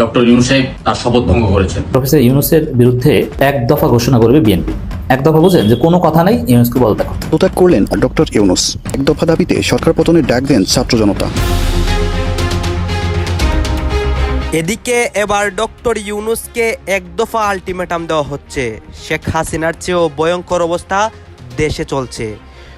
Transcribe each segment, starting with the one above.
Doctor Yunus সাহেব তার শপথ ভঙ্গ করেছেন। প্রফেসর ইউনুসের বিরুদ্ধে এক দফা ঘোষণা করবে বিএনপি। এক দফা বোঝেন যে কোনো কথা নেই ইউনুসকে বলতে পদত্যাগ করলেন ডক্টর ইউনুস। এক দফা দাবিতে সরকার পতনের ডাক দেন ছাত্র জনতা। এদিকে এবার ডক্টর ইউনুসকে এক দফা আলটিমেটাম দেওয়া হচ্ছে। শেখ হাসিনার চেয়েও ভয়ঙ্কর অবস্থা দেশে চলছে।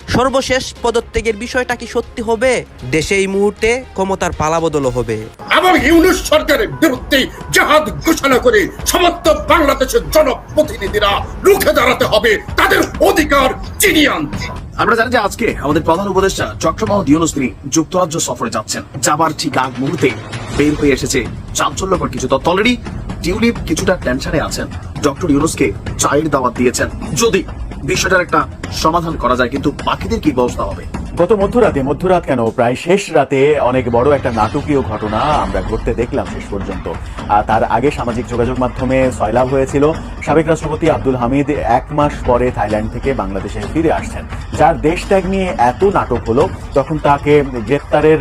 সর্বশেষ পদত্যাগের বিষয়টা কি সত্যি হবে? দেশে এই মুহূর্তে ক্ষমতার পালাবদলও হবে। এবং ইউনুস সরকারের বিরুদ্ধে জাহাদ ঘোষণা করে সমস্ত বাংলাদেশের জনপ্রতিনিধিরা রুখে দাঁড়াতে হবে। তাদের অধিকার চিনিয়ে আনতে। আমরা জানি যে আজকে আমাদের প্রধান উপদেষ্টা চক্র মোহাম্মদ ইউনুস তিনি যুক্তরাজ্য সফরে যাচ্ছেন। যাবার ঠিক আগ মুহূর্তে বের হয়ে এসেছে চাঞ্চল্যকর কিছু তথ্য। অলরেডি টিউলিপ কিছুটা টেনশনে আছেন। ডক্টর ইউনুসকে চায়ের দাওয়াত দিয়েছেন। যদি বিষয়টার একটা সমাধান করা যায় কিন্তু বাকিদের কি ব্যবস্থা হবে? গত মধ্যরাতে, মধ্যরাত কেন? প্রায় শেষ রাতে অনেক বড় একটা নাটকীয় ঘটনা আমরা ঘটতে দেখলাম শেষ পর্যন্ত। আর তার আগে সামাজিক যোগাযোগ মাধ্যমে সয়লাভ হয়েছিল। সাবেক রাষ্ট্রপতি আব্দুল হামিদ এক মাস পরে থাইল্যান্ড থেকে বাংলাদেশে ফিরে আসছেন। যার দেশ ত্যাগ নিয়ে এত নাটক হলো, তখন তাকে গ্রেপ্তারের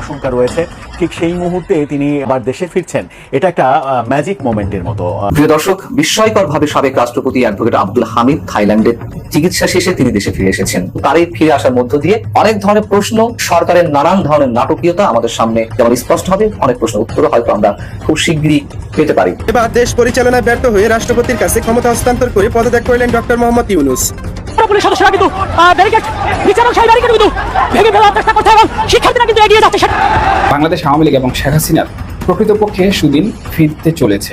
আশঙ্কা রয়েছে। ঠিক সেই মুহূর্তে তিনি আবার দেশে ফিরছেন। এটা একটা ম্যাজিক মোমেন্টের মতো। প্রিয় দর্শক, বিস্ময়করভাবে সাবেক রাষ্ট্রপতি অ্যাডভোকেট আব্দুল হামিদ থাইল্যান্ডের চিকিৎসা শেষে তিনি দেশে ফিরে এসেছেন। তার এই ফিরে আসার মধ্য দিয়ে অনেক ধরনের প্রশ্ন সরকারের নানান ধরনের নাটকীয়তা আমাদের সামনে যেমন স্পষ্ট হবে অনেক প্রশ্ন উত্তর হয়তো আমরা খুব শীঘ্রই পেতে পারি। এবার দেশ পরিচালনায় ব্যর্থ হয়ে রাষ্ট্রপতির কাছে ক্ষমতা হস্তান্তর করে পদত্যাগ করলেন ডক্টর মোহাম্মদ ইউনুস। পুলিশ সদস্যরা কিন্তু ব্যারিকেড বিচারক সেই ব্যারিকেড কিন্তু ভেঙে ফেলার চেষ্টা করছে এবং শিক্ষার্থীরা কিন্তু এগিয়ে যাচ্ছে বাংলাদেশ আওয়ামী লীগ এবং শেখ হাসিনার প্রকৃতপক্ষে সুদিন ফিরতে চলেছে।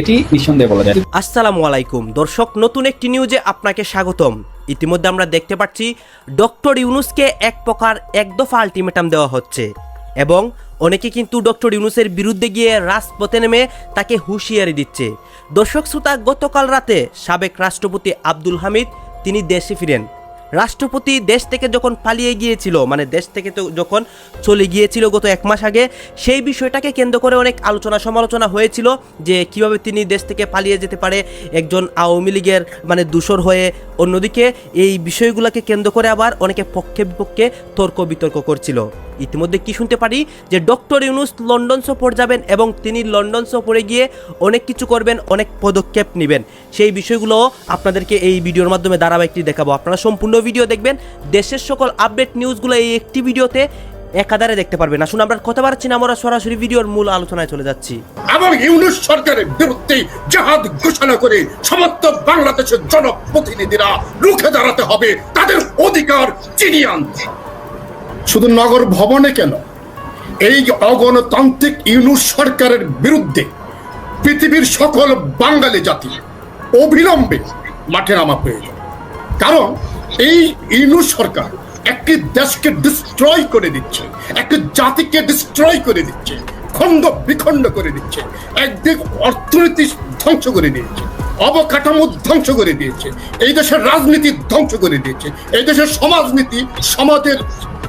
এটি নিঃসন্দেহে বলা যায়। আসসালামু আলাইকুম। দর্শক নতুন একটি নিউজে আপনাকে স্বাগতম। ইতিমধ্যে আমরা দেখতে পাচ্ছি ডক্টর ইউনুসকে এক প্রকার এক দফা আলটিমেটাম দেওয়া হচ্ছে এবং অনেকে কিন্তু ডক্টর ইউনুসের বিরুদ্ধে গিয়ে রাজপথে নেমে তাকে হুঁশিয়ারি দিচ্ছে। দর্শক শ্রোতা, গতকাল রাতে সাবেক রাষ্ট্রপতি আব্দুল হামিদ তিনি দেশে ফিরেন। রাষ্ট্রপতি দেশ থেকে যখন পালিয়ে গিয়েছিল মানে দেশ থেকে তো যখন চলে গিয়েছিল গত এক মাস আগে, সেই বিষয়টাকে কেন্দ্র করে অনেক আলোচনা সমালোচনা হয়েছিল যে কীভাবে তিনি দেশ থেকে পালিয়ে যেতে পারে। একজন আওয়ামী লীগের মানে দূষর হয়ে অন্যদিকে এই বিষয়গুলোকে কেন্দ্র করে আবার অনেকে পক্ষে বিপক্ষে তর্ক বিতর্ক করছিল। ইতিমধ্যে কি শুনতে পারি? যে ডক্টর ইউনুস লন্ডন সফর যাবেন এবং তিনি লন্ডন সফরে গিয়ে অনেক কিছু করবেন, অনেক পদক্ষেপ নেবেন। সেই বিষয়গুলো আপনাদেরকে এই ভিডিওর মাধ্যমে ধারাবাহিকটি দেখাবো। আপনারা সম্পূর্ণ ভিডিও দেখবেন। দেশের সকল আপডেট নিউজগুলো এই একটি ভিডিওতে একাধারে দেখতে পারবেন আসুন আমরা কথা বাড়ছি না, আমরা সরাসরি ভিডিওর মূল আলোচনায় চলে যাচ্ছি। এবং ইউনুস সরকারের বিরুদ্ধে জাহাদ ঘোষণা করে সমস্ত বাংলাদেশের জনপ্রতিনিধিরা রুখে দাঁড়াতে হবে, তাদের অধিকার চিনিয়ে আনতে। শুধু নগর ভবনে কেন? এই অগণতান্ত্রিক ইউনুস সরকারের বিরুদ্ধে পৃথিবীর সকল বাঙালি জাতি অবিলম্বে মাঠে নামা প্রয়োজন। কারণ এই ইউনুস সরকার একটি দেশকে ডিস্ট্রয় করে দিচ্ছে একটি জাতিকে ডিস্ট্রয় করে দিচ্ছে, খণ্ড বিখণ্ড করে দিচ্ছে, একদিক অর্থনীতি ধ্বংস করে দিয়েছে, অবকাঠামো ধ্বংস করে দিয়েছে, এই দেশের রাজনীতি ধ্বংস করে দিয়েছে, এই দেশের সমাজনীতি সমাজের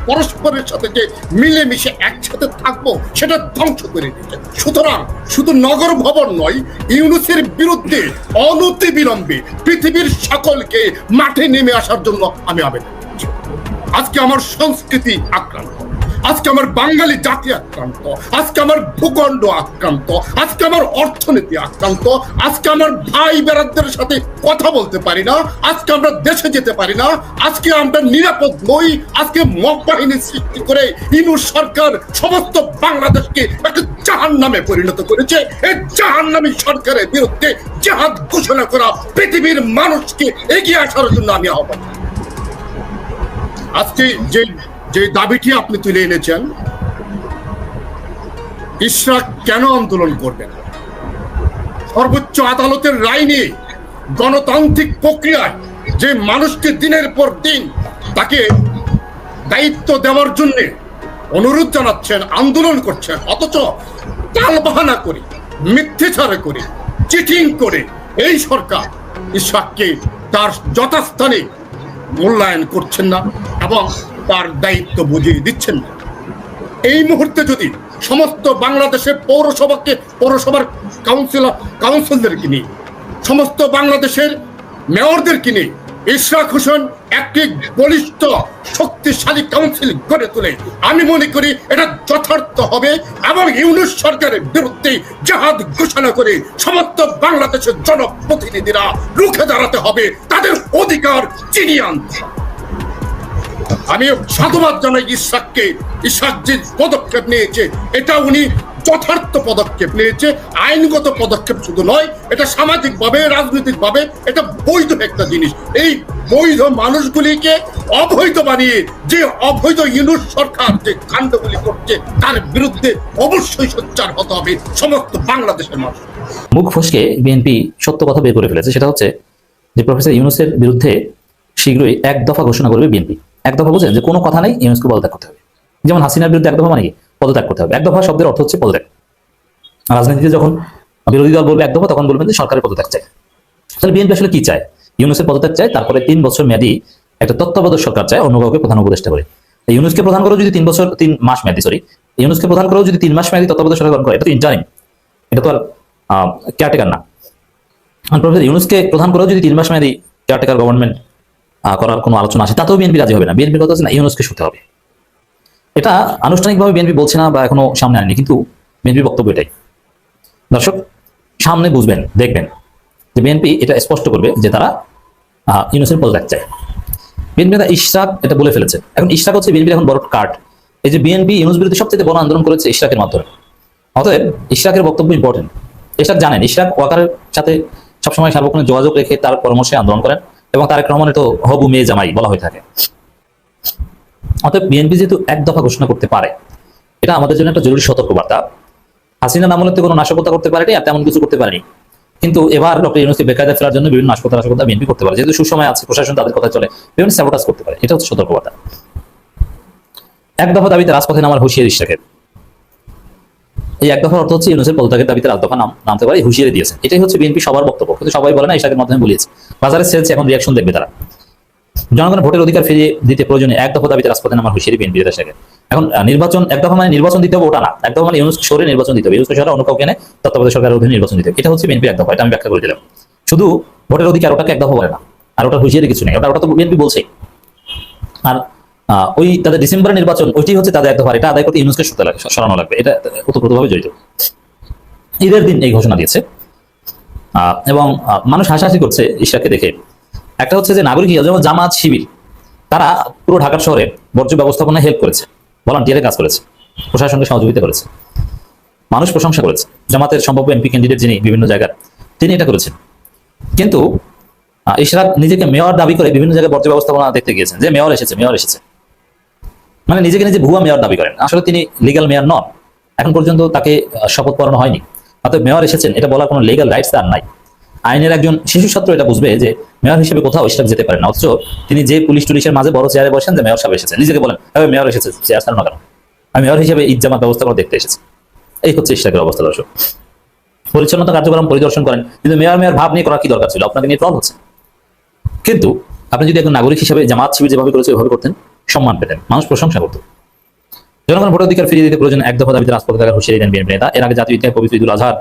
পরস্পরের সাথে যে মিলেমিশে একসাথে থাকব, সেটা ধ্বংস করে দিয়েছে। সুতরাং শুধু নগর ভবন নয়, ইউনুসের বিরুদ্ধে অনতি বিলম্বে পৃথিবীর সকলকে মাঠে নেমে আসার জন্য আমি আবেদন আজকে আমার সংস্কৃতি আক্রান্ত। আজকে আমার বাঙালি জাতি আক্রান্ত। আজকে আমার ভূখণ্ড আক্রান্ত। আজকে আমার অর্থনীতি আক্রান্ত। আজকে আমার ভাই বেড়াদের সাথে কথা বলতে পারি না। আজকে আমরা দেশে যেতে পারি না। আজকে আমরা নিরাপদ নই। আজকে মক বাহিনী সৃষ্টি করে ইনু সরকার সমস্ত বাংলাদেশকে একটা জাহান নামে পরিণত করেছে। এই জাহান নামী সরকারের বিরুদ্ধে জাহাদ ঘোষণা করা পৃথিবীর মানুষকে এগিয়ে আসার জন্য আমি আহ্বান। আজকে যে যে দাবিটি আপনি তুলে এনেছেন ইশরাক কেন আন্দোলন করবেন সর্বোচ্চ আদালতের রায় নিয়ে গণতান্ত্রিক প্রক্রিয়ায় যে মানুষকে দিনের পর দিন তাকে দায়িত্ব দেওয়ার জন্য অনুরোধ জানাচ্ছেন, আন্দোলন করছেন, অথচ টাল বাহানা করে, মিথ্যেচারে করে, চিটিং করে এই সরকার ইশাককে তার যথাস্থানে মূল্যায়ন করছেন না। এবং তার দায়িত্ব বুঝিয়ে দিচ্ছেন এই মুহূর্তে যদি সমস্ত বাংলাদেশের পৌরসভাকে, পৌরসভার কাউন্সিলর কাউন্সিলরকে নিয়ে, সমস্ত বাংলাদেশের মেয়রদেরকে নিয়ে ইশরাক হোসেন একটি বলিষ্ঠ, শক্তিশালী কাউন্সিল গড়ে তোলে, আমি মনে করি এটা যথার্থ হবে এবং ইউনুস সরকারের বিরুদ্ধে জাহাদ ঘোষণা করে সমস্ত বাংলাদেশের জনপ্রতিনিধিরা রুখে দাঁড়াতে হবে। তাদের অধিকার চিনিয়ে আনতে আমি সাধুবাদ জানাই ইসাককে ইসাক যে পদক্ষেপ নিয়েছে, এটা উনি যথার্থ পদক্ষেপ নিয়েছে। আইনগত পদক্ষেপ শুধু নয়, এটা সামাজিক ভাবে রাজনৈতিক ভাবে এটা বৈধ একটা জিনিস। এই বৈধ মানুষগুলিকে অবৈধ বানিয়ে, যে অবৈধ ইউনুস সরকার যে কাণ্ডগুলি করছে, তার বিরুদ্ধে অবশ্যই সোচ্চার হতে হবে সমস্ত বাংলাদেশের মানুষ। মুখ ফসকে বিএনপি সত্য কথা বের করে ফেলেছে, সেটা হচ্ছে যে প্রফেসর ইউনুসের বিরুদ্ধে শীঘ্রই এক দফা ঘোষণা করবে বিএনপি। এক দফা বোঝেন যে কোনো কথা নেই, ইউনুসকে পদত্যাগ করতে হবে। যেমন হাসিনার বিরুদ্ধে এক দফা মানে? পদত্যাগ করতে হবে। এক দফা শব্দের অর্থ হচ্ছে পদত্যাগ। রাজনীতিতে যখন বিরোধী দল বলবে এক দফা, তখন বলবেন যে সরকারের পদত্যাগ চাই। তাহলে বিএনপি আসলে কি চায়? ইউনুসের পদত্যাগ চায়, তারপরে তিন বছর মেয়াদি একটা তত্ত্বাবধায়ক সরকার চায়, অন্য কাউকে প্রধান উপদেষ্টা করে ইউনুসকে প্রধান করেও যদি তিন বছর, তিন মাস মেয়াদি সরি ইউনুসকে প্রধান করেও যদি তিন মাস মেয়াদি তত্ত্বাবধায়ক সরকার করে, এটা তো ইন্টারিম। এটা তো আর কেয়ারটেকার না। ইউনুসকে প্রধান করেও যদি তিন মাস মেয়াদি কেয়ারটেকার গভর্নমেন্ট করার কোনো আলোচনা আসে, তাতেও বিএনপি রাজি হবে না। বিএনপির কথা হচ্ছে না, ইউনুসকে শুতে হবে। এটা আনুষ্ঠানিকভাবে বিএনপি বলছে না বা এখনও সামনে আনেনি, কিন্তু বিএনপির বক্তব্য এটাই। দর্শক, সামনে বুঝবেন, দেখবেন যে বিএনপি এটা স্পষ্ট করবে যে তারা ইউনুসের পদত্যাগ চায়। বিএনপি নেতা ইশরাক এটা বলে ফেলেছে। এখন ইশরাক হচ্ছে বিএনপির এখন বড় কার্ড। এই যে বিএনপি ইউনুস বিরুদ্ধে সবচেয়ে বড় আন্দোলন করেছে ইশরাকের মাধ্যমে। অতএব ইশরাকের বক্তব্য ইম্পর্টেন্ট ইশরাক জানেন, ইশরাক ওয়াকারের সাথে সবসময় সার্বক্ষণিক যোগাযোগ রেখে তার পরামর্শে আন্দোলন করেন। এবং তারেক রহমানের তো হবু মেয়ে জামাই বলা হয়ে থাকে। অতএব বিএনপি যেহেতু এক দফা ঘোষণা করতে পারে, এটা আমাদের জন্য একটা জরুরি সতর্কবার্তা। হাসিনা নামলেতে কোনো নাশকতা করতে পারেনি আর তেমন কিছু করতে পারেনি। কিন্তু এবার ডক্টর ইউনুসকে বেকায়দা ফেরার জন্য বিভিন্ন নাশকতা নাশকতা বিএনপি করতে পারে। যেহেতু সুসময় আছে, প্রশাসন তাদের কথা চলে, বিভিন্ন স্যাবোটাস করতে পারে। এটা হচ্ছে সতর্কবার্তা। এক দফা দাবিতে রাজপথে নামার হুঁশিয়ারি ইশরাকের এই এক দফার অর্থ হচ্ছে ইউনুসের পদত্যাগের দাবিতে রাজ দফা নাম নামতে পারে হুঁশিয়ারি দিয়েছে এটাই হচ্ছে বিএনপি সবার বক্তব্য। কিন্তু সবাই বলে না ইশরাকের মাধ্যমে বলিয়েছে। বাজারে সেলস এখন রিয়াকশন দেখবে তারা। জনগণের ভোটের অধিকার ফিরিয়ে দিতে প্রয়োজনে এক দফা দাবিতে রাজপথে নামার হুঁশিয়ারি বিএনপি ইশরাকের এখন নির্বাচন, এক দফা মানে নির্বাচন দিতে হবে, ওটা না। এক দফা মানে ইউনুস সরে নির্বাচন দিতে হবে। ইউনুস সরে অন্য কাউকে তত্ত্বাবধায়ক সরকারের অধীনে নির্বাচন দিতে হবে। এটা হচ্ছে বিএনপি এক দফা, এটা আমি ব্যাখ্যা করে দিলাম। শুধু ভোটের অধিকার ওটাকে এক দফা বলে না, আর ওটা হুঁশিয়ারি কিছু নেই। ওটা ওটা তো বিএনপি বলছেই আর ওই তাদের ডিসেম্বরের নির্বাচন ওইটি হচ্ছে তাদের এক দফা এটা আদায় করতে ইউনুসকে সরতে লাগবে সরানো লাগবে। এটা ওতপ্রোতভাবে জড়িত। ঈদের দিন এই ঘোষণা দিয়েছে। এবং মানুষ হাসাহাসি করছে ঈশ্বরকে দেখে। একটা হচ্ছে যে নাগরিক যেমন জামাত শিবির, তারা পুরো ঢাকার শহরে বর্জ্য ব্যবস্থাপনায় হেল্প করেছে ভলান্টিয়ারে কাজ করেছে, প্রশাসনকে সহযোগিতা করেছে, মানুষ প্রশংসা করেছে। জামাতের সম্ভাব্য এমপি ক্যান্ডিডেট যিনি বিভিন্ন জায়গার, তিনি এটা করেছেন। কিন্তু ইশরাক নিজেকে মেয়র দাবি করে বিভিন্ন জায়গায় বর্জ্য ব্যবস্থাপনা দেখতে গিয়েছেন যে মেয়র এসেছে মেয়র এসেছে। মানে নিজেকে নিজে ভুয়া মেয়র দাবি করেন। আসলে তিনি লিগ্যাল মেয়র নন। এখন পর্যন্ত তাকে শপথ পড়ানো হয়নি। অর্থাৎ মেয়র এসেছেন এটা বলার কোনো লিগ্যাল রাইটস তার নাই। আইনের একজন শিশু ছাত্র এটা বুঝবে যে মেয়র হিসেবে কোথাও ইশরাক যেতে পারে না অথচ তিনি যে পুলিশ টুলিশের মাঝে বড় চেয়ারে বসেন যে মেয়র সাহেব এসেছেন। নিজেকে বলেন "হ্যাঁ, মেয়র এসেছে চেয়ার ছাড়ো না কেন? আমি মেয়র হিসেবে ইজ্জামাত ব্যবস্থা করে দেখতে এসেছি। এই হচ্ছে ইশরাকের অবস্থা দর্শক। পরিচ্ছন্নতা কার্যক্রম পরিদর্শন করেন কিন্তু মেয়র মেয়র ভাব নিয়ে করা কি দরকার ছিল? আপনাকে নিয়ে ট্রল হচ্ছে। কিন্তু আপনি যদি একজন নাগরিক হিসেবে জামাত শিবির যেভাবে করেছে ওইভাবে করতেন সম্মান পেতেন মানুষ প্রশংসা করতো। জনগণ ভোটাধিকার অধিকার ফিরিয়ে দিতে প্রয়োজন এক দফা দাবিতে রাজপথে থাকার হুঁশিয়ারি দেন বিএনপি নেতা। এর আগে জাতীয় ইতিহাস পবিত্র ঈদুল আজহার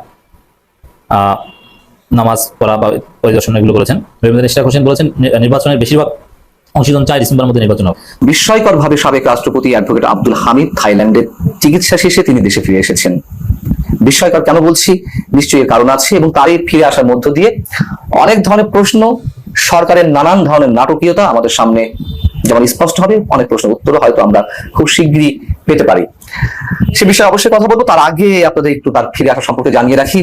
নামাজ পড়া বা পরিদর্শন এগুলো করেছেন। রবীন্দ্র ইশরাক হোসেন বলেছেন নির্বাচনের বেশিরভাগ অংশীজন চার ডিসেম্বরের মধ্যে নির্বাচন হবে। বিস্ময়কর ভাবে সাবেক রাষ্ট্রপতি অ্যাডভোকেট আব্দুল হামিদ থাইল্যান্ডের চিকিৎসা শেষে তিনি দেশে ফিরে এসেছেন। বিস্ময়কর কেন বলছি? নিশ্চয়ই কারণ আছে এবং তারই ফিরে আসার মধ্য দিয়ে অনেক ধরনের প্রশ্ন, সরকারের নানান ধরনের নাটকীয়তা আমাদের সামনে যেমন স্পষ্ট হবে, অনেক প্রশ্নের উত্তর হয়তো আমরা খুব শীঘ্রই পেতে পারি। সে বিষয়ে অবশ্যই কথা বলব। তার আগে আপনাদের একটু তার ফিরে আসা সম্পর্কে জানিয়ে রাখি।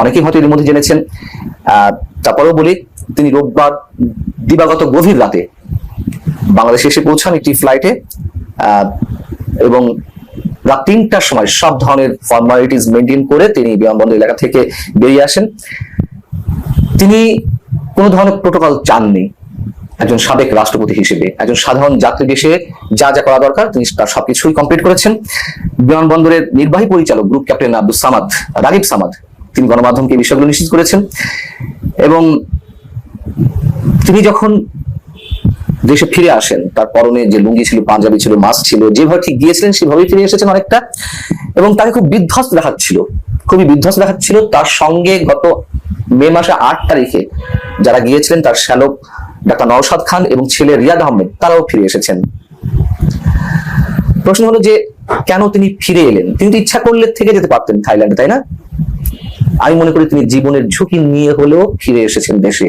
অনেকেই হয়তো এর মধ্যে জেনেছেন তারপরেও বলি, তিনি রোববার দিবাগত গভীর রাতে বাংলাদেশে এসে পৌঁছান একটি ফ্লাইটে এবং রাত তিনটার সময় সব ধরনের ফর্মালিটিস মেনটেন করে তিনি বিমানবন্দর এলাকা থেকে বেরিয়ে আসেন। তিনি কোনো ধরনের প্রোটোকল চাননি। একজন সাবেক রাষ্ট্রপতি হিসেবে, একজন সাধারণ যাত্রী দেশে যা যা করা দরকার তিনি তার সবকিছুই কমপ্লিট করেছেন। বিমানবন্দরের নির্বাহী পরিচালক গ্রুপ ক্যাপ্টেন আব্দুল সামাদ, রাগিব সামাদ, তিনি গণমাধ্যমকে বিষয়গুলো নিশ্চিত করেছেন। এবং তিনি যখন দেশে ফিরে আসেন, তার পরনে যে লুঙ্গি ছিল, পাঞ্জাবি ছিল মাস্ক ছিল, যেভাবে ঠিক গিয়েছিলেন, সেভাবেই ফিরে এসেছেন অনেকটা। এবং তাকে খুব বিধ্বস্ত দেখাচ্ছিল, খুবই বিধ্বস্ত দেখাচ্ছিল। তার সঙ্গে গত মে মাসে আট তারিখে যারা গিয়েছিলেন, তার শ্যালক ডাক্তার নওশাদ খান এবং ছেলে রিয়াদ আহমেদ, তারাও ফিরে এসেছেন। প্রশ্ন হলো যে, কেন তিনি ফিরে এলেন? তিনি তো ইচ্ছা করলে থেকে যেতে পারতেন থাইল্যান্ডে, তাই না? আমি মনে করি তিনি জীবনের ঝুঁকি নিয়ে হলেও ফিরে এসেছেন দেশে।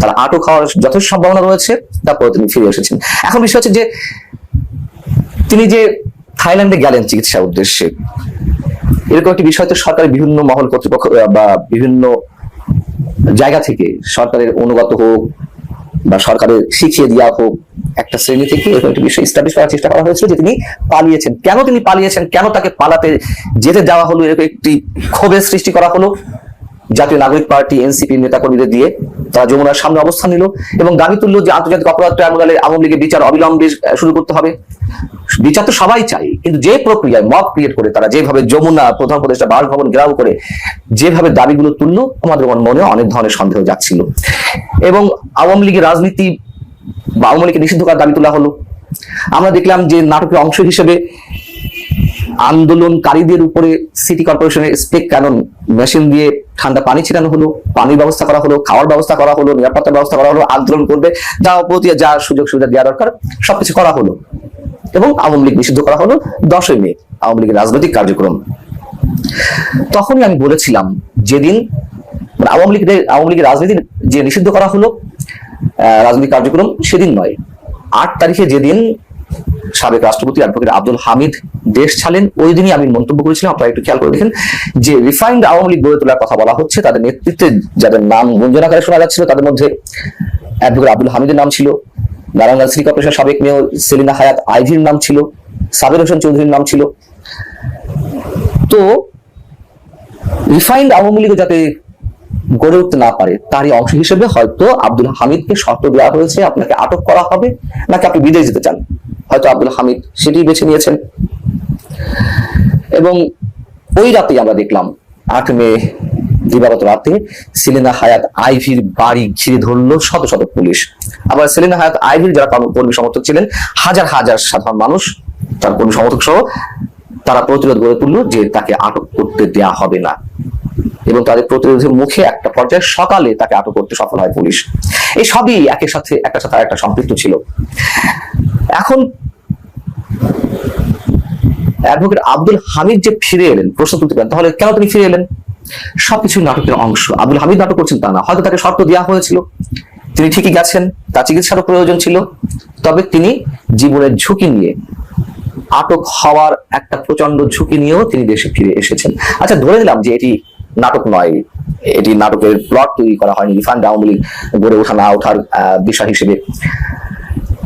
তারা আটক হওয়ার যথেষ্ট সম্ভাবনা রয়েছে তারপরে তিনি ফিরে এসেছেন। এখন বিষয় হচ্ছে যে, তিনি যে থাইল্যান্ডে গেলেন চিকিৎসা উদ্দেশ্যে, এরকম একটি বিষয় তো সরকারের বিভিন্ন মহল কর্তৃপক্ষ, বা বিভিন্ন জায়গা থেকে সরকারের অনুগত হোক বা সরকারের শিখিয়ে দেওয়া হোক, একটা শ্রেণি থেকে এরকম একটি বিষয় স্টাবলিশ করার চেষ্টা করা হয়েছিল যে তিনি পালিয়েছেন। কেন তিনি পালিয়েছেন? কেন তাকে পালাতে যেতে দেওয়া হলো? এরকম একটি ক্ষোভের সৃষ্টি করা হলো। জাতীয় নাগরিক পার্টি এনসিপি নেতাকর্মীদের দিয়ে তারা যমুনার সামনে অবস্থান নিল এবং দাবি তুললো যে আন্তর্জাতিক অপরাধ ট্রাইব্যুনালে আওয়ামী লীগের বিচার অবিলম্বে শুরু করতে হবে। বিচার তো সবাই চাই কিন্তু যে প্রক্রিয়ায় মব ক্রিয়েট করে, তারা যেভাবে যমুনা প্রধান উপদেষ্টা বাসভবন ঘেরাও করে, যেভাবে দাবিগুলো তুললো, আমাদের মনে অনেক ধরনের সন্দেহ যাচ্ছিল এবং আওয়ামী লীগের রাজনীতি বা আওয়ামী লীগকে নিষিদ্ধ করার দাবি তোলা হলো। আমরা দেখলাম যে নাটকের অংশ হিসেবে আন্দোলনকারীদের উপরে সিটি কর্পোরেশনের স্পেক ক্যানন মেশিন দিয়ে ঠান্ডা পানি ছিটানো হলো, পানির ব্যবস্থা করা হলো, খাওয়ার ব্যবস্থা করা হলো, নিরাপত্তার ব্যবস্থা করা হলো, আন্দোলন করবে, যা প্রতি যা সুযোগ সুবিধা দেওয়া দরকার, সবকিছু করা হলো। এবং আওয়ামী লীগ নিষিদ্ধ করা হলো দশই মে, আওয়ামী লীগের রাজনৈতিক কার্যক্রম। তখনই আমি বলেছিলাম, যেদিন মানে আওয়ামী লীগের আওয়ামী লীগের রাজনীতি যে নিষিদ্ধ করা হলো রাজনৈতিক কার্যক্রম সেদিন নয়। আট তারিখে যেদিন সাবেক রাষ্ট্রপতি অ্যাডভোকেট আব্দুল হামিদ দেশ ছাড়েন ওই দিনই আমি মন্তব্য করেছিলাম, আপনারা একটু খেয়াল করে দেখেন যে রিফাইন্ড আওয়ামী লীগ গড়ে তোলার কথা বলা হচ্ছে, তাদের নেতৃত্বে যাদের নাম গুঞ্জনাকারে শোনা যাচ্ছিল, তাদের মধ্যে অ্যাডভোকেট আব্দুল হামিদের নাম ছিল, নারায়ণগঞ্জ সিটি কর্পোরেশন সাবেক মেয়র সেলিনা হায়াত আইভির নাম ছিল, সাবির হোসেন চৌধুরীর নাম ছিল। তো রিফাইন্ড আওয়ামী লীগ যাতে গড়ে উঠতে না পারে, তারই অংশ হিসেবে হয়তো আব্দুল হামিদকে শর্ত দেওয়া হয়েছে, আপনাকে আটক করা হবে, নাকি আপনি বিদেশ যেতে চান? হয়তো আব্দুল হামিদ সেটি বেছে নিয়েছেন। এবং ওই রাতেই আমরা দেখলাম, আট মে, দিবাগত রাতে সেলিনা হায়াত আইভির বাড়ি ঘিরে ধরলো শত শত পুলিশ। আবার সেলিনা হায়াত আইভির যারা কর্ম- সমর্থক ছিলেন, হাজার হাজার সাধারণ মানুষ, তার কর্মী সমর্থক সহ, তারা প্রতিরোধ গড়ে তুললো যে তাকে আটক করতে দেয়া হবে না। এবং তাদের প্রতিরোধের মুখে একটা পর্যায়ে সকালে তাকে আটক করতে সফল হয় পুলিশ। এই সবই একের সাথে, একটা সাথে একটা সম্পৃক্ত ছিল। এখন অ্যাডভোকেট আব্দুল হামিদ যে ফিরে এলেন, প্রশ্ন তুলতে পারেন তাহলে কেন তিনি ফিরে এলেন? সবকিছু নাটকের অংশ। আব্দুল হামিদ নাটক করছেন তা না, হয়তো তাকে শর্ত দেওয়া হয়েছিল। তিনি ঠিকই গেছেন তার চিকিৎসারও প্রয়োজন ছিল। তবে তিনি জীবনের ঝুঁকি নিয়ে, আটক হওয়ার একটা প্রচণ্ড ঝুঁকি নিয়েও তিনি দেশে ফিরে এসেছেন। আচ্ছা ধরে নিলাম যে এটি নাটক নয়। এটি নাটকের প্লট তৈরি করা হয়নি। রিফান্ড আওয়ামী গড়ে ওঠা না ওঠার বিষয় হিসেবে।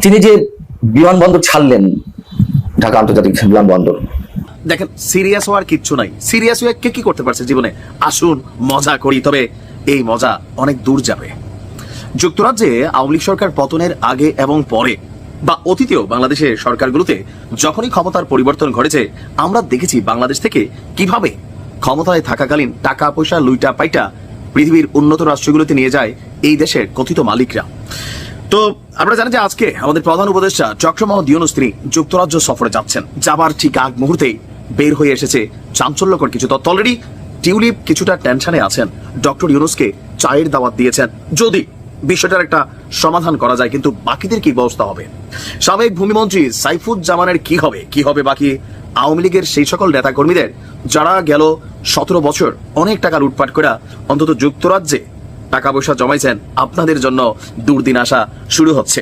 তিনি যে বিমানবন্দর ছাড়লেন, ঢাকা আন্তর্জাতিক বিমানবন্দর। দেখেন সিরিয়াস হওয়ার কিচ্ছু নাই। সিরিয়াস হয়ে কে কি করতে পারছে জীবনে? আসুন, মজা করি। তবে এই মজা অনেক দূর যাবে। যুক্তরাজ্যে আওয়ামী লীগ সরকার পতনের আগে এবং পরে বা অতীতেও বাংলাদেশের সরকারগুলোতে যখনই ক্ষমতার পরিবর্তন ঘটেছে, আমরা দেখেছি বাংলাদেশ থেকে কীভাবে ক্ষমতায় থাকাকালীন টাকা পয়সা লুইটা পাইটা পৃথিবীর উন্নত রাষ্ট্রগুলোতে নিয়ে যায় এই দেশের কথিত মালিকরা। তো আমরা জানি যে আজকে আমাদের প্রধান উপদেষ্টা ডক্টর মোহাম্মদ ইউনুস তিনি যুক্তরাজ্য সফরে যাচ্ছেন। যাবার ঠিক আগ মুহূর্তেই বের হয়ে এসেছে চাঞ্চল্যকর কিছু তথ্য। অলরেডি টিউলিপ কিছুটা টেনশনে আছেন। ডক্টর ইউনুসকে চায়ের দাওয়াত দিয়েছেন। যদি বিষয়টার একটা সমাধান করা যায়, কিন্তু বাকিদের কি ব্যবস্থা হবে? সাবেক ভূমিমন্ত্রী সাইফুজ্জামানের কি হবে? কি হবে বাকি আওয়ামী লীগের সেই সকল নেতাকর্মীদের, যারা গেল সতেরো বছর অনেক টাকা লুটপাট করে অন্তত যুক্তরাজ্যে টাকা পয়সা জমাইছেন, আপনাদের জন্য দুর্দিন আসা শুরু হচ্ছে।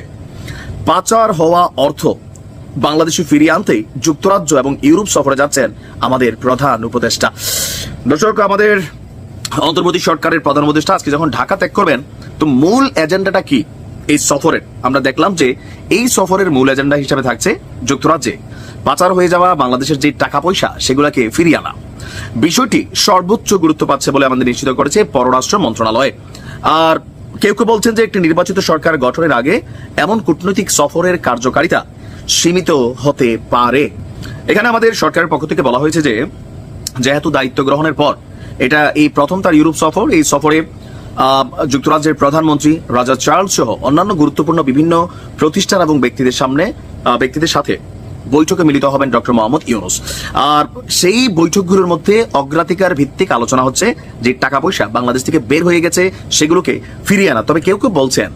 পাচার হওয়া অর্থ বাংলাদেশে ফিরিয়ে আনতে যুক্তরাজ্য এবং ইউরোপ সফরে যাচ্ছেন আমাদের প্রধান উপদেষ্টা। দর্শক, আমাদের অন্তর্বর্তী সরকারের প্রধান উপদেষ্টা আজকে যখন ঢাকা ত্যাগ করবেন, তো মূল এজেন্ডাটা কি? এই সফরের। আমরা দেখলাম যে এই সফরের মূল এজেন্ডা হিসেবে থাকছে যুক্তরাজ্যে। পাচার হয়ে যাওয়া বাংলাদেশের যে টাকা পয়সা, সেগুলোকে ফিরিয়ে আনা। বিষয়টি সর্বোচ্চ গুরুত্ব পাচ্ছে বলে আমাদের নিশ্চিত করেছে পররাষ্ট্র মন্ত্রণালয়। আর কেউ কেউ বলছেন যে একটি নির্বাচিত সরকার গঠনের আগে এমন কূটনৈতিক সফরের কার্যকারিতা সীমিত হতে পারে। এখানে আমাদের সরকারের পক্ষ থেকে বলা হয়েছে যে, যেহেতু দায়িত্ব গ্রহণের পর, এটা এই প্রথম তার ইউরোপ সফর। এই সফরে যুক্তরাজ্যের প্রধানমন্ত্রী রাজা চার্লস সহ অন্যান্য গুরুত্বপূর্ণ বিভিন্ন প্রতিষ্ঠান এবং ব্যক্তিদের সামনে ব্যক্তিদের সাথে বৈঠকে মিলিত হবেন ডক্টর মোহাম্মদ ইউনুস। আর সেই বৈঠকগুলোর মধ্যে অগ্রাধিকার ভিত্তিক আলোচনা হচ্ছে যে টাকা পয়সা বাংলাদেশ থেকে বের হয়ে গেছে, সেগুলোকে ফিরিয়ে আনা। তবে কেউ কেউ বলছেন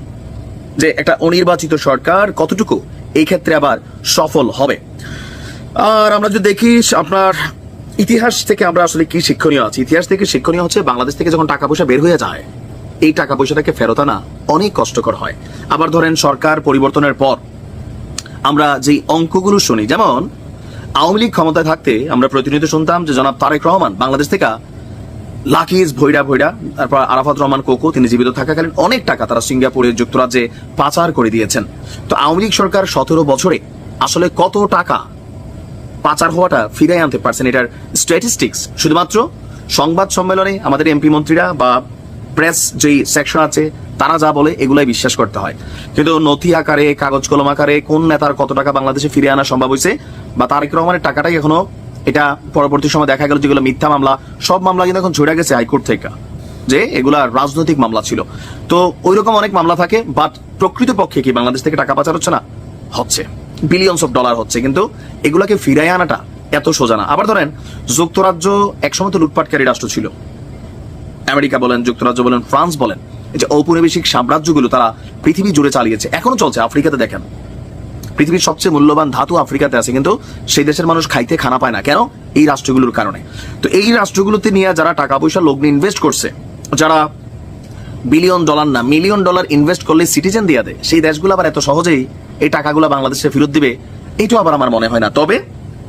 যে একটা অনির্বাচিত সরকার কতটুকু এই ক্ষেত্রে আবার সফল হবে। আর আমরা যদি দেখি আপনার ইতিহাস থেকে আমরা আসলে কি শিক্ষণীয় আছে? ইতিহাস থেকে শিক্ষণীয় হচ্ছে বাংলাদেশ থেকে যখন টাকা পয়সা বের হয়ে যায় এই টাকা পয়সাটাকে ফেরত আনা অনেক কষ্টকর হয়। আবার ধরেন সরকার পরিবর্তনের পর আমরা যেই অঙ্কগুলো শুনি, যেমন আওয়ামী লীগ ক্ষমতায় থাকতে আমরা প্রতিনিয়ত শুনতাম যে জনাব তারেক রহমান বাংলাদেশ থেকে লাকিজ ভৈরা ভৈরা, তারপর আরাফাত রহমান কোকো, তিনি জীবিত থাকাকালীন অনেক টাকা তারা সিঙ্গাপুরে, যুক্তরাজ্যে পাচার করে দিয়েছেন। তো আওয়ামী লীগ সরকার সতেরো বছরে আসলে কত টাকা পাচার হওয়াটা ফিরে আনতে পারছেন? এটার স্ট্যাটিস্টিক্স শুধুমাত্র সংবাদ সম্মেলনে আমাদের এমপি মন্ত্রীরা বা প্রেস যেই সেকশন আছে, তারা যা বলে এগুলাই বিশ্বাস করতে হয়। কিন্তু নথি আকারে, কাগজ কলম আকারে কোন নেতার কত টাকা বাংলাদেশে ফিরে আনা সম্ভব হয়েছে বা তারেক রহমানের টাকাটাই এখনও এটা পরবর্তী সময় দেখা গেল যেগুলো মিথ্যা মামলা, সব মামলা কিন্তু এখন ঝরে গেছে হাইকোর্ট থেকে, যে এগুলা রাজনৈতিক মামলা ছিল। তো ওই রকম অনেক মামলা থাকে বাট প্রকৃতপক্ষে কি বাংলাদেশ থেকে টাকা পাচার হচ্ছে না? হচ্ছে। বিলিয়নস অফ ডলার হচ্ছে, কিন্তু এগুলাকে ফিরাই আনাটা এত সোজা না। আবার ধরেন, যুক্তরাজ্য একসময় তো লুটপাটকারী রাষ্ট্র ছিল। আমেরিকা বলেন, যুক্তরাজ্য বলেন, ফ্রান্স বলেন, এই যে ঔপনিবেশিক সাম্রাজ্যগুলো তারা পৃথিবী জুড়ে চালিয়েছে, এখনও চলছে, আফ্রিকাতে দেখেন। পৃথিবীর সবচেয়ে মূল্যবান ধাতু আফ্রিকাতে আছে, কিন্তু সেই দেশের মানুষ খাইতে খানা পায় না। কেন? এই রাষ্ট্রগুলোর কারণে। তো এই রাষ্ট্রগুলোতে নিয়ে যারা টাকা পয়সা লগ্নে ইনভেস্ট করছে, যারা বিলিয়ন ডলার না মিলিয়ন ডলার ইনভেস্ট করলে সিটিজেন দিয়ে দেয়, সেই দেশগুলো আবার এত সহজেই এই টাকাগুলো বাংলাদেশে ফেরত দিবে, এইটাও আবার আমার মনে হয় না। তবে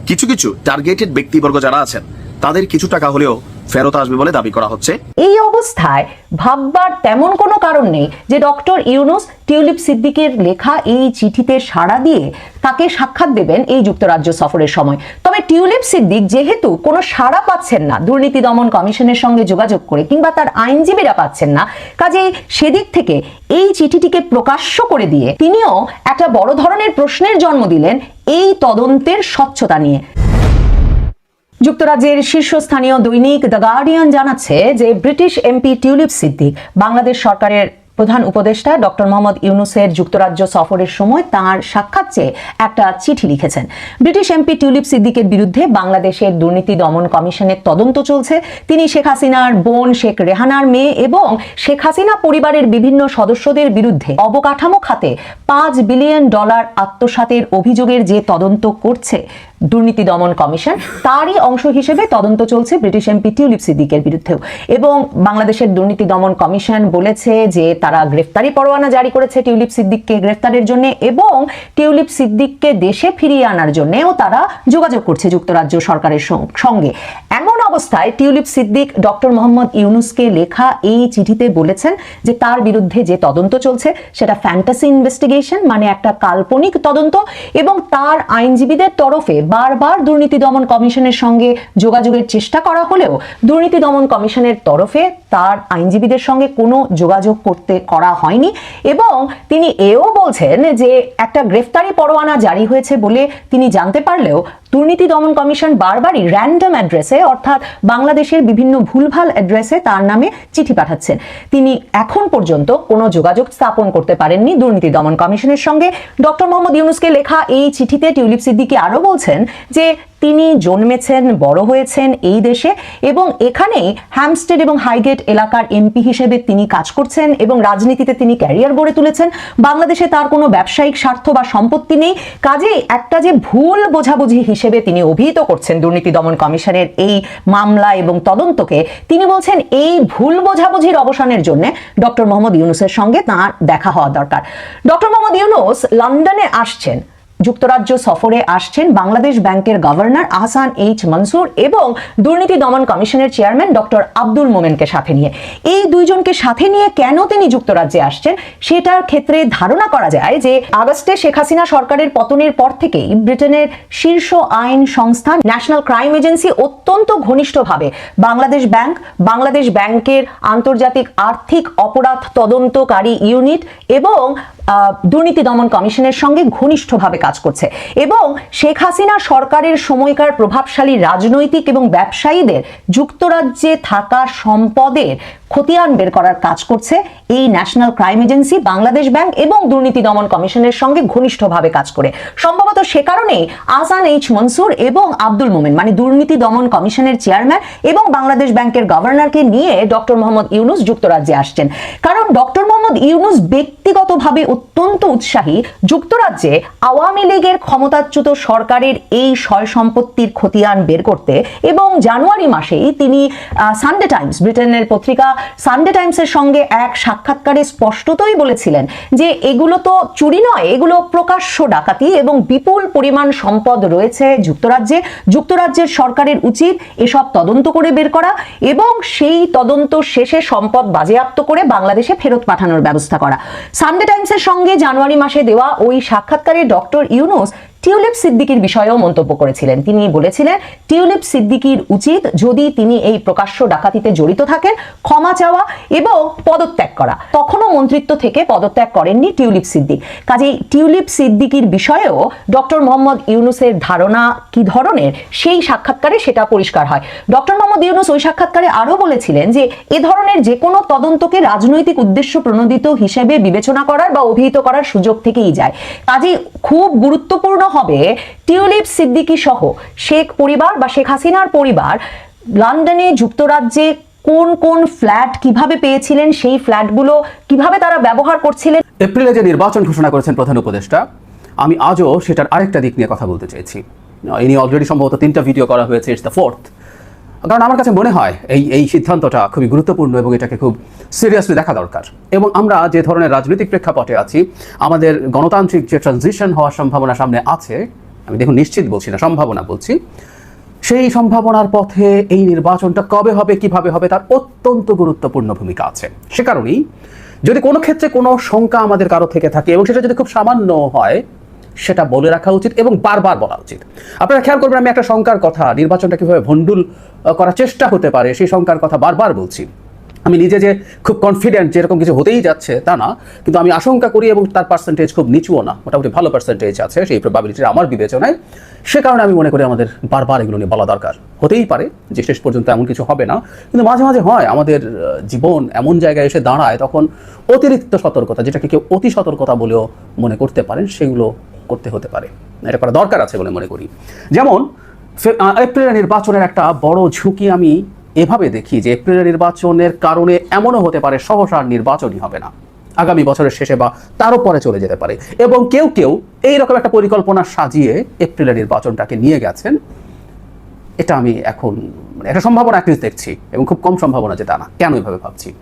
কিছু কিছু টার্গেটেড ব্যক্তিবর্গ যারা আছেন, তাদের কিছু টাকা হলেও ফেরত আসবে বলে দাবি করা হচ্ছে। এই অবস্থায় ভাববার তেমন কোনো কারণ নেই যে ডক্টর ইউনুস টিউলিপ সিদ্দিকের লেখা এই চিঠিতে সাড়া দিয়ে তাকে সাক্ষাৎ দেবেন এই যুক্তরাজ্য সফরের সময়। তবে টিউলিপ সিদ্দিক যেহেতু কোনো সাড়া পাচ্ছেন না, দুর্নীতি দমন কমিশনের সঙ্গে যোগাযোগ করে কিংবা তার আইনজীবীরা পাচ্ছেন না, কাজেই সেদিক থেকে এই চিঠিটিকে প্রকাশ্য করে দিয়ে তিনিও একটা বড় ধরনের প্রশ্নের জন্ম দিলেন এই তদন্তের স্বচ্ছতা নিয়ে। যুক্তরাজ্যের শীর্ষস্থানীয় দৈনিক দ্য গার্ডিয়ান জানাচ্ছে যে British MP tulip Siddiq, Bangladesh সরকারের প্রধান উপদেষ্টা ডক্টর মোহাম্মদ ইউনুসের যুক্তরাজ্য সফরের সময় তার সাক্ষাৎ চেয়ে একটা চিঠি লিখেছেন। ব্রিটিশ এমপি টিউলিপ সিদ্দিকের বিরুদ্ধে বাংলাদেশের দুর্নীতি দমন কমিশনের তদন্ত চলছে। তিনি শেখ হাসিনার বোন শেখ রেহানার মেয়ে এবং শেখ হাসিনা পরিবারের বিভিন্ন সদস্যদের বিরুদ্ধে অবকাঠামো খাতে পাঁচ বিলিয়ন ডলার আত্মসাতের অভিযোগের যে তদন্ত করছে দুর্নীতি দমন কমিশন, তারই অংশ হিসেবে তদন্ত চলছে ব্রিটিশ এমপি টিউলিপ সিদ্দিকের বিরুদ্ধেও। এবং বাংলাদেশের দুর্নীতি দমন কমিশন বলেছে যে তারা গ্রেফতারি পরোয়ানা জারি করেছে টিউলিপ সিদ্দিককে গ্রেফতারের জন্য এবং টিউলিপ সিদ্দিককে দেশে ফিরিয়ে আনার জন্যও তারা যোগাযোগ করছে যুক্তরাজ্য সরকারের সঙ্গে। এমন অবস্থায় টিউলিপ সিদ্দিক ডক্টর মোহাম্মদ ইউনুসকে লেখা এই চিঠিতে বলেছেন যে তার বিরুদ্ধে যে তদন্ত চলছে সেটা ফ্যান্টাসি ইনভেস্টিগেশন মানে একটা কাল্পনিক তদন্ত এবং তার আইনজীবীদের তরফে বারবার দুর্নীতি দমন কমিশনের সঙ্গে যোগাযোগের চেষ্টা করা হলেও দুর্নীতি দমন কমিশনের তরফে তার আইনজীবীদের সঙ্গে কোনো যোগাযোগ করতে করা হয়নি এবং তিনি এও বলছেন যে একটা গ্রেফতারি পরোয়ানা জারি হয়েছে বলে তিনি জানতে পারলেও দুর্নীতি দমন কমিশন বারবারই র্যান্ডম অ্যাড্রেসে অর্থাৎ বাংলাদেশের বিভিন্ন ভুলভাল অ্যাড্রেসে তার নামে চিঠি পাঠাচ্ছেন। তিনি এখন পর্যন্ত কোনো যোগাযোগ স্থাপন করতে পারেননি দুর্নীতি দমন কমিশনের সঙ্গে। ডক্টর মোহাম্মদ ইউনুসকে লেখা এই চিঠিতে টিউলিপ সিদ্দিকি আরও বলছেন যে তিনি জন্মেছেন, বড় হয়েছেন এই দেশে এবং এখানেই হ্যামস্টেড এবং হাইগেট এলাকার এমপি হিসেবে তিনি কাজ করছেন এবং রাজনীতিতে তিনি ক্যারিয়ার গড়ে তুলেছেন। বাংলাদেশে তার কোনো ব্যবসায়িক স্বার্থ বা সম্পত্তি নেই। কাজেই একটা যে ভুল বোঝাবুঝি হিসেবে তিনি অভিহিত করছেন দুর্নীতি দমন কমিশনের এই মামলা এবং তদন্তকে, তিনি বলছেন এই ভুল বোঝাবুঝির অবসানের জন্য ডক্টর মোহাম্মদ ইউনুসের সঙ্গে তাঁর দেখা হওয়া দরকার। ডক্টর মোহাম্মদ ইউনুস লন্ডনে আসছেন। যুক্তরাজ্য সফরে আসছেন বাংলাদেশ ব্যাংকের গভর্নর আহসান এইচ মনসুর এবং দুর্নীতি দমন কমিশনের চেয়ারম্যান ডক্টর আব্দুল মোমেনকে সাথে নিয়ে। এই দুইজনকে সাথে নিয়ে কেন তিনি যুক্তরাজ্যে আসছেন সেটার ক্ষেত্রে ধারণা করা যায় যে আগস্টে শেখ হাসিনা সরকারের পতনের পর থেকেই ব্রিটেনের শীর্ষ আইন সংস্থা ন্যাশনাল ক্রাইম এজেন্সি অত্যন্ত ঘনিষ্ঠভাবে বাংলাদেশ ব্যাংক, বাংলাদেশ ব্যাংকের আন্তর্জাতিক আর্থিক অপরাধ তদন্তকারী ইউনিট এবং দুর্নীতি দমন কমিশনের সঙ্গে ঘনিষ্ঠভাবে কাজ করছে। এবং শেখ হাসিনা সরকারের সময়কার প্রভাবশালী রাজনৈতিক এবং ব্যবসায়ীদের যুক্তরাজ্যে থাকা সম্পদের খতিয়ান বের করার কাজ করছে এই national crime agency, Bangladesh bank এবং দুর্নীতি দমন কমিশনের সঙ্গে ঘনিষ্ঠভাবে কাজ করে। সম্ভবত সে কারণেই আসান এইচ মনসুর এবং আব্দুল মোমেন মানে দুর্নীতি দমন কমিশনের চেয়ারম্যান এবং বাংলাদেশ ব্যাংকের গভর্নরকে নিয়ে ডক্টর মোহাম্মদ ইউনুস যুক্তরাজ্যে আসছেন। কারণ ডক্টর মোহাম্মদ ইউনুস ব্যক্তিগতভাবে অত্যন্ত উৎসাহী যুক্তরাজ্যে আওয়ামী লীগের ক্ষমতাচ্যুত সরকারের এই সয় সম্পত্তির খতিয়ান বের করতে এবং জানুয়ারি মাসেই তিনি সানডে টাইমস ব্রিটেনের পত্রিকা সানডে টাইমসের সঙ্গে এক সাক্ষাৎকারে স্পষ্টতই বলেছিলেন যে এগুলো তো চুরি নয়, এগুলো প্রকাশ্য ডাকাতি এবং বিপুল পরিমাণ সম্পদ রয়েছে যুক্তরাজ্যে। যুক্তরাজ্যের সরকারের উচিত এসব তদন্ত করে বের করা এবং সেই তদন্ত শেষে সম্পদ বাজেয়াপ্ত করে বাংলাদেশে ফেরত পাঠানোর ব্যবস্থা করা। সানডে টাইমসের সঙ্গে জানুয়ারি মাসে দেওয়া ওই সাক্ষাৎকারে ডক্টর ইউনুস টিউলিপ সিদ্দিকির বিষয়েও মন্তব্য করেছিলেন। তিনি বলেছিলেন, টিউলিপ সিদ্দিকির উচিত যদি তিনি এই প্রকাশ্য ডাকাতিতে জড়িত থাকেন, ক্ষমা চাওয়া এবং পদত্যাগ করা। তখনও মন্ত্রিত্ব থেকে পদত্যাগ করেননি টিউলিপ সিদ্দিক। কাজেই টিউলিপ সিদ্দিকির বিষয়েও ডক্টর মোহাম্মদ ইউনুসের ধারণা কি ধরনের, সেই সাক্ষাৎকারে সেটা পরিষ্কার হয়। ডক্টর মোহাম্মদ ইউনুস ওই সাক্ষাৎকারে আরও বলেছিলেন যে, এ ধরনের যে কোনো তদন্তকে রাজনৈতিক উদ্দেশ্য প্রণোদিত হিসেবে বিবেচনা করার বা অভিহিত করার সুযোগ থেকেই যায়। কাজেই খুব গুরুত্বপূর্ণ হবে টিউলিপ সিদ্দিকী সহ শেখ পরিবার বা শেখ হাসিনার পরিবার লন্ডনে যুক্তরাজ্যে কোন কোন ফ্ল্যাট কীভাবে পেয়েছিলেন, সেই ফ্ল্যাটগুলো কীভাবে তারা ব্যবহার করছিলেন? এপ্রিলে যে নির্বাচন ঘোষণা করেছেন প্রধান উপদেষ্টা, আমি আজও সেটার আরেকটা দিক নিয়ে কথা বলতে চাইছি ইনি অলরেডি সম্ভবত তিনটা ভিডিও করা হয়েছে ইটস দ্য ফোর্থ কারণ আমার কাছে মনে হয় এই এই সিদ্ধান্তটা খুবই গুরুত্বপূর্ণ এবং এটাকে খুব সিরিয়াসলি দেখা দরকার। এবং আমরা যে ধরনের রাজনৈতিক প্রেক্ষাপটে আছি, আমাদের গণতান্ত্রিক যে ট্রানজিশন হওয়ার সম্ভাবনা সামনে আছে, আমি দেখুন নিশ্চিত বলছি না, সম্ভাবনা বলছি, সেই সম্ভাবনার পথে এই নির্বাচনটা কবে হবে, কীভাবে হবে, তার অত্যন্ত গুরুত্বপূর্ণ ভূমিকা আছে। সে কারণেই যদি কোনো ক্ষেত্রে কোনো শঙ্কা আমাদের কারও থেকে থাকে এবং সেটা যদি খুব সামান্য হয় সেটা বলে রাখা উচিত এবং বারবার বলা উচিত। আপনারা খেয়াল করবেন, আমি একটা শঙ্কার কথা, নির্বাচনটা কীভাবে ভণ্ডুল করার চেষ্টা হতে পারে, সেই শঙ্কার কথা বারবার বলছি। আমি নিজে যে খুব কনফিডেন্ট যে এরকম কিছু হতেই যাচ্ছে তা না, কিন্তু আমি আশঙ্কা করি এবং তার পার্সেন্টেজ খুব নিচুও না, মোটামুটি ভালো পার্সেন্টেজ আছে, সেই প্রবাবিলিটির আমার বিবেচনায়। সে কারণে আমি মনে করি আমাদের বারবার এগুলো নিয়ে বলা দরকার। হতেই পারে যে শেষ পর্যন্ত এমন কিছু হবে না, কিন্তু মাঝে মাঝে হয়, আমাদের জীবন এমন জায়গায় এসে দাঁড়ায়, তখন অতিরিক্ত সতর্কতা, যেটাকে কেউ অতি সতর্কতা বলেও মনে করতে পারেন, সেগুলো করতে হতে পারে। এটা করা দরকার আছে বলে মনে করি। যেমন এপ্রিলের নির্বাচনের একটা বড় ঝুঁকি আমি এভাবে দেখি যে এপ্রিলের নির্বাচনের কারণে এমনও হতে পারে সহসা আর নির্বাচনই হবে না। আগামী বছরের শেষে বা তারও পরে চলে যেতে পারে। এবং কেউ কেউ এইরকম একটা পরিকল্পনা সাজিয়ে এপ্রিলের নির্বাচনটাকে নিয়ে গেছেন। এটা আমি এখন মানে একটা সম্ভাবনা অ্যাটলিস্ট দেখছি এবং খুব কম সম্ভাবনা যে তা না। কেন এভাবে ভাবছি?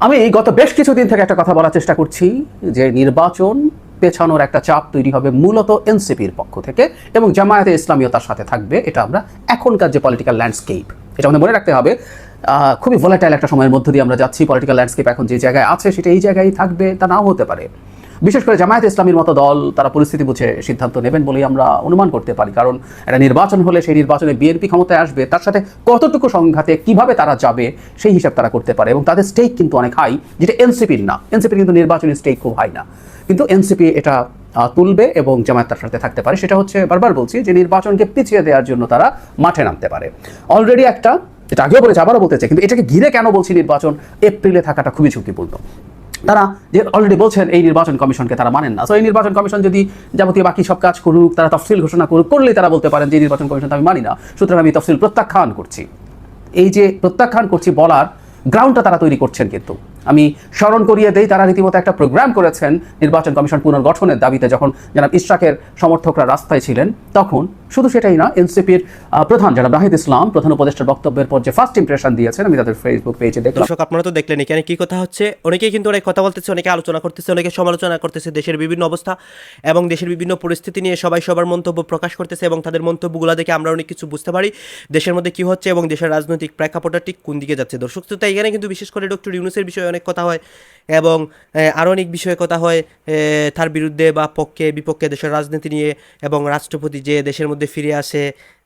আমি গত বেশ কিছুদিন থেকে একটা কথা বলার চেষ্টা করছি যে, নির্বাচন পেছানোর একটা চাপ তৈরি হবে মূলত এনসিপির পক্ষ থেকে এবং জামায়াতে ইসলামীয় তার সাথে থাকবে, এটা আমরা এখনকার যে পলিটিক্যাল ল্যান্ডস্কেপ এটা আমাদের মনে রাখতে হবে। খুবই ভোলাটাইল একটা সময়ের মধ্য দিয়ে আমরা যাচ্ছি পলিটিক্যাল ল্যান্ডস্কেপ এখন যে জায়গায় আছে সেটা এই জায়গায় থাকবে, তা নাও হতে পারে। বিশেষ করে জামায়াত ইসলামীর মতো দল তারা পরিস্থিতি বুঝে সিদ্ধান্ত নেবেন বলেই আমরা অনুমান করতে পারি। কারণ একটা নির্বাচন হলে সেই নির্বাচনে বিএনপি ক্ষমতায় আসবে, তার সাথে কতটুকু সংঘাতে কীভাবে তারা যাবে সেই হিসাব তারা করতে পারে এবং তাদের স্টেক কিন্তু অনেক হাই যেটা এনসিপির না। এনসিপির কিন্তু নির্বাচনী স্টেক খুব হাই না। কিন্তু এনসিপি এটা তুলবে এবং জামায়াত তার সাথে থাকতে পারে। সেটা হচ্ছে বারবার বলছি যে নির্বাচনকে পিছিয়ে দেওয়ার জন্য তারা মাঠে নামতে পারে। অলরেডি একটা, এটা আগেও বলেছে, আবারও বলতে চাই, কিন্তু এটাকে ঘিরে কেন বলছি নির্বাচন? এপ্রিলে থাকাটা খুবই ঝুঁকিপূর্ণ। তারা যে অলরেডি বলছেন এই নির্বাচন কমিশনকে তারা মানেন না। তো এই নির্বাচন কমিশন যদি যাবতীয় বাকি সব কাজ করুক, তারা তফসিল ঘোষণা করুক, করলেই তারা বলতে পারেন যে নির্বাচন কমিশন আমি মানি না। সুতরাং আমি তফসিল প্রত্যাখ্যান করছি। এই যে প্রত্যাখ্যান করছি বলার গ্রাউন্ডটা তারা তৈরি করছেন কিন্তু। আমি স্মরণ করিয়ে দেই, তারা রীতিমতো একটা প্রোগ্রাম করেছেন নির্বাচন কমিশন পুনর্গঠনের দাবিতে, যখন জনাব ইশরাকের সমর্থকরা রাস্তায় ছিলেন, তখন শুধু সেটাই না, এনসিপির প্রধান যারা রাহিদ ইসলাম, প্রধান উপদেষ্টার বক্তব্যের পর যে ফার্স্ট ইমপ্রেশন দিয়েছেন, আমি তাদের ফেসবুক পেজে দেখলাম। দর্শক, আপনারা তো দেখলেন এখানে কি কথা হচ্ছে। অনেকেই কিন্তু অনেক কথা বলতেছে, অনেকে আলোচনা করতেছে, অনেকে সমালোচনা করতেছে দেশের বিভিন্ন অবস্থা এবং দেশের বিভিন্ন পরিস্থিতি নিয়ে সবাই সবার মন্তব্য প্রকাশ করতেছে এবং তাদের মন্তব্যগুলো দেখে আমরা অনেক কিছু বুঝতে পারি দেশের মধ্যে কি হচ্ছে এবং দেশের রাজনৈতিক প্রেক্ষাপটটা ঠিক কোন দিকে যাচ্ছে। দর্শক, তো তাই এখানে কিন্তু বিশেষ করে ডক্টর ইউনুসের বিষয়ে অনেক কথা হয় এবং আরও অনেক বিষয়ে কথা হয় তার বিরুদ্ধে বা পক্ষে, বিপক্ষে দেশের রাজনীতি নিয়ে এবং রাষ্ট্রপতি যে দেশের মধ্যে ফিরে আসে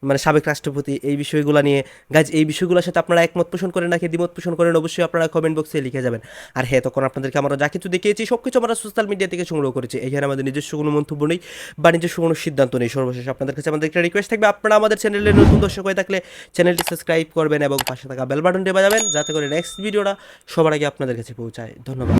মানে সাবেক রাষ্ট্রপতি এই বিষয়গুলো নিয়ে। গাছ এই বিষয়গুলোর সাথে আপনারা একমত পোষণ করেন নাকি দ্বিমত পোষণ করেন, অবশ্যই আপনারা কমেন্ট বক্সে লিখে যাবেন। আর হ্যাঁ তখন আপনাদেরকে আমরা যা কিছু দেখিয়েছি সব কিছু আমরা সোশ্যাল মিডিয়া থেকে সংগ্রহ করেছি। এখানে আমাদের নিজস্ব কোনো মন্তব্য নেই বা নিজস্ব কোনো সিদ্ধান্ত নেই, সর্বশেষ আপনাদের কাছে আমাদের একটা রিকোয়েস্ট থাকবে, আপনারা আমাদের চ্যানেলের নতুন দর্শক হয়ে থাকলে চ্যানেলটি সাবস্ক্রাইব করবেন এবং পাশে থাকা বেল বাটনটি বাজাবেন, যাতে করে নেক্সট ভিডিওটা সবার আগে আপনাদের কাছে পৌঁছায়। ধন্যবাদ।